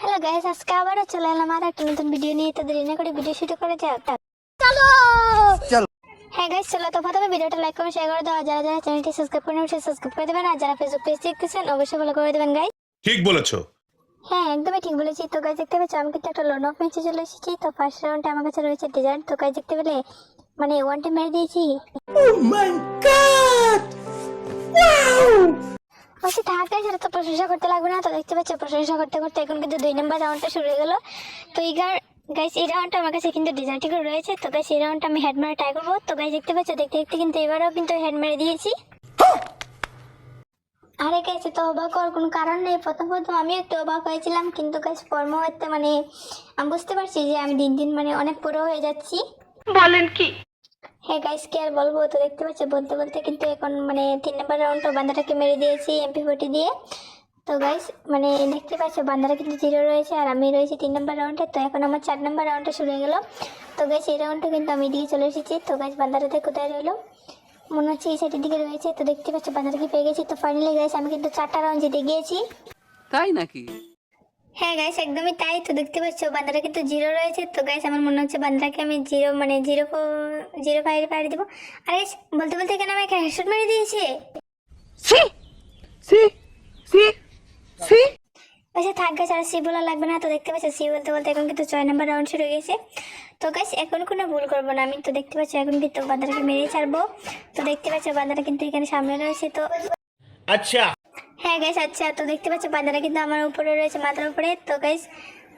Hello guys আজকে আবারও চলে এলাম আর একটা নতুন ভিডিও নিয়ে। তো দেরি করে ভিডিও শুরু করে যাক। হ্যাঁ গাইস চলো তো প্রথমে ভিডিওটা লাইক করে শেয়ার করে দাও। যারা যারা চ্যানেলটি সাবস্ক্রাইব করে অবশ্যই সাবস্ক্রাইব করে দেবেন। আর যারা ফেসবুক পেজ দেখতেছেন অবশ্যই ফলো করে দেবেন গাইস ঠিক বলেছ। হ্যাঁ একদমই ঠিক বলেছি। তো গাইস দেখতে পাচ্ছ আমি কিন্তু একটা লোন অফ ম্যাচে চলে এসেছি। তো ফার্স্ট রাউন্ডে আমার কাছে রয়েছে ডিজাইন তো গাইস দেখতে পেলে মানে ওয়ানটা মেরে দিয়েছি। বলছি থাক এটা তো প্রশংসা করতে লাগবে না। তো দেখতে পাচ্ছ, প্রশংসা করতে করতে এখন কিন্তু দুই নম্বর রাউন্ডটা শুরু হয়ে গেল। তো এই গাইস এই রাউন্ডটা আমার কাছে কিন্তু ডিজাইন টিকে রয়েছে। তো গাইস এই রাউন্ডটা আমি হেড মারা ট্রাই করব। তো গাইস দেখতে পাচ্ছ, দেখতে দেখতে কিন্তু এবারও কিন্তু হেড মেরে দিয়েছি। আরে গাইছে তো অবাক হওয়ার কোনো কারণ নেই। প্রথম প্রথম আমি একটু অবাক হয়েছিলাম, কিন্তু গাইস কর্ম হতে মানে আমি বুঝতে পারছি যে আমি দিন দিন মানে অনেক পুরো হয়ে যাচ্ছি। বলেন কি? হ্যাঁ গাইস কি আর বলব? তো দেখতে পাচ্ছ, বলতে বলতে কিন্তু এখন মানে তিন নম্বর রাউন্ডটা বান্দাটাকে মেরে দিয়েছি এমপি ফোর্টি দিয়ে। তো গাইস মানে দেখতে পাচ্ছ, বান্দারা কিন্তু জিরো রয়েছে আর আমি রয়েছি তিন নম্বর রাউন্ডে তো এখন আমার চার নম্বর রাউন্ডটা শুরু হয়ে গেল। তো গাইস এই রাউন্ডটা কিন্তু আমি এদিকে চলে এসেছি। তো গাইস বান্দারাতে কোথায় রইল। মনে হচ্ছে এই সাইডের দিকে রয়েছে। তো দেখতে পাচ্ছ বান্দারাকে পেয়ে গেছি। তো ফাইনালি গাইস আমি কিন্তু চারটা রাউন্ড জিতে গিয়েছি। তাই নাকি? হ্যাঁ গাইস একদমই তাই। তো দেখতে পাচ্ছ বান্দারা কিন্তু জিরো রয়েছে। তো গাইস আমার মনে হচ্ছে বান্দারাকে আমি জিরো মানে জিরো জিরো ফাইভে পাড়ি দেবো। আর guys, বলতে বলতে এখানে আমাকে হেডশট মেরে দিয়েছে। সি সি সি সি আচ্ছা থাক গাছ আর সি বলা লাগবে না। তো দেখতে পাচ্ছ সি বলতে বলতে এখন কিন্তু ছয় নম্বর রাউন্ড শুরু হয়ে গেছে। তো গাইস এখন কোনো ভুল করব না আমি। তো দেখতে পাচ্ছি এখন কিন্তু বান্দারাকে মেরেই ছাড়বো। তো দেখতে পাচ্ছ বান্দারা কিন্তু এখানে সামনে রয়েছে। তো আচ্ছা। হ্যাঁ গাইস আচ্ছা তো দেখতে পাচ্ছ বান্দারা কিন্তু আমার উপরে রয়েছে, মাথার উপরে। তো গাইস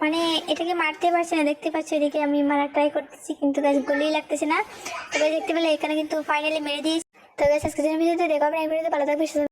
মানে এটাকে মারতে পারছি না, দেখতে পাচ্ছ এদিকে আমি মারা ট্রাই করতেছি, কিন্তু গাছ গুলিই লাগতেছে না। তো দেখতে পেলে এখানে কিন্তু ফাইনালি মেরে দিয়েছি। তো গাছ আজকে দেখো আপনার এই ভিডিওতে ভালো থাকবে